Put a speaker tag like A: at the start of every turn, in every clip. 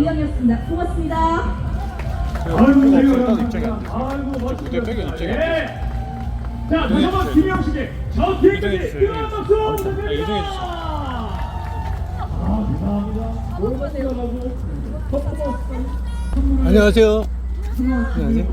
A: 이영이었습니다. 고맙습니다.
B: 아이고
C: 없었다도 입장이 안 돼. 무대 빼기 입장이 안
B: 네. 자 다시 한번 김영식의 저
C: 이동해
B: 뒤에까지. 뜨거운 박수
C: 아,
B: 부탁드립니다. 아
D: 안녕하세요. 안녕하세요.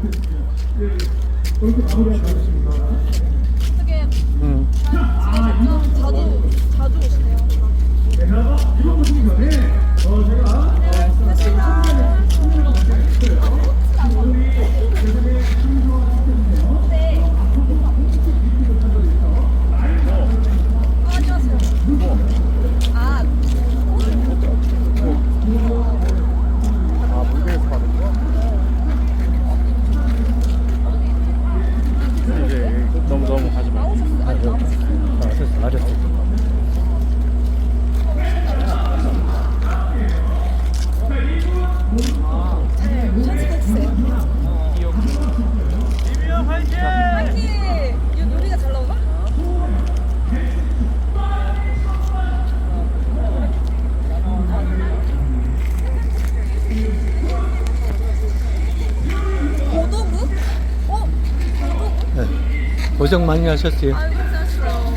D: 고생 많이 하셨어요.
E: 아유 괜찮았어요.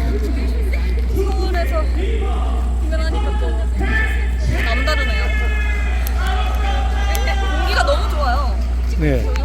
E: 서울에서 공연하니까 또 남다르네요. 공기가 너무 좋아요.
D: 네.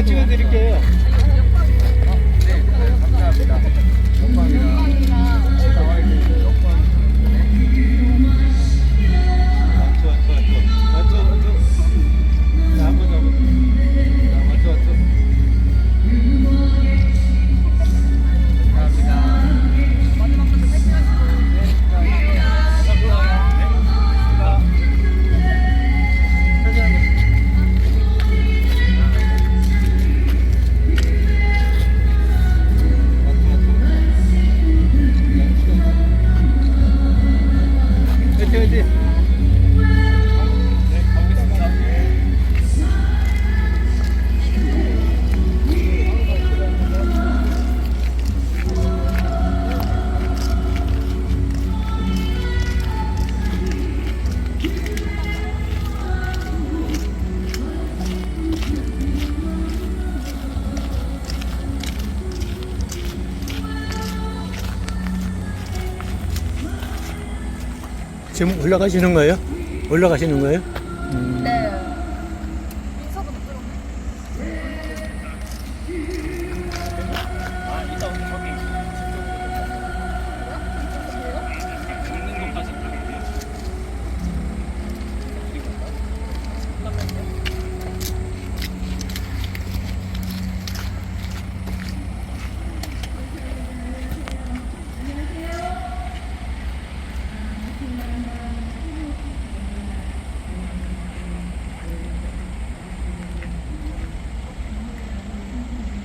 D: 제가
E: 찍어드릴게요.
F: 지금 올라가시는 거예요? 올라가시는 거예요? 음,
D: 네.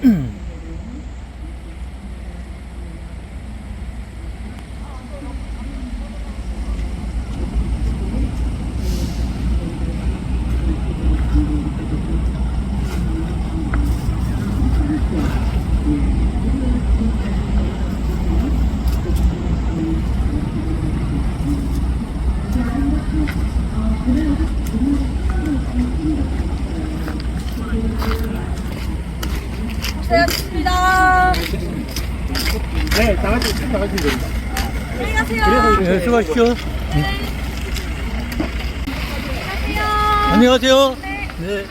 D: 민서도 못 들었네. 고생하셨습니다.
G: 네, 다 같이 다 같이 됩니다.
D: 안녕히 가세요.
F: 네, 수고하십시오.
D: 안녕하세요.
F: 안녕하세요. 네.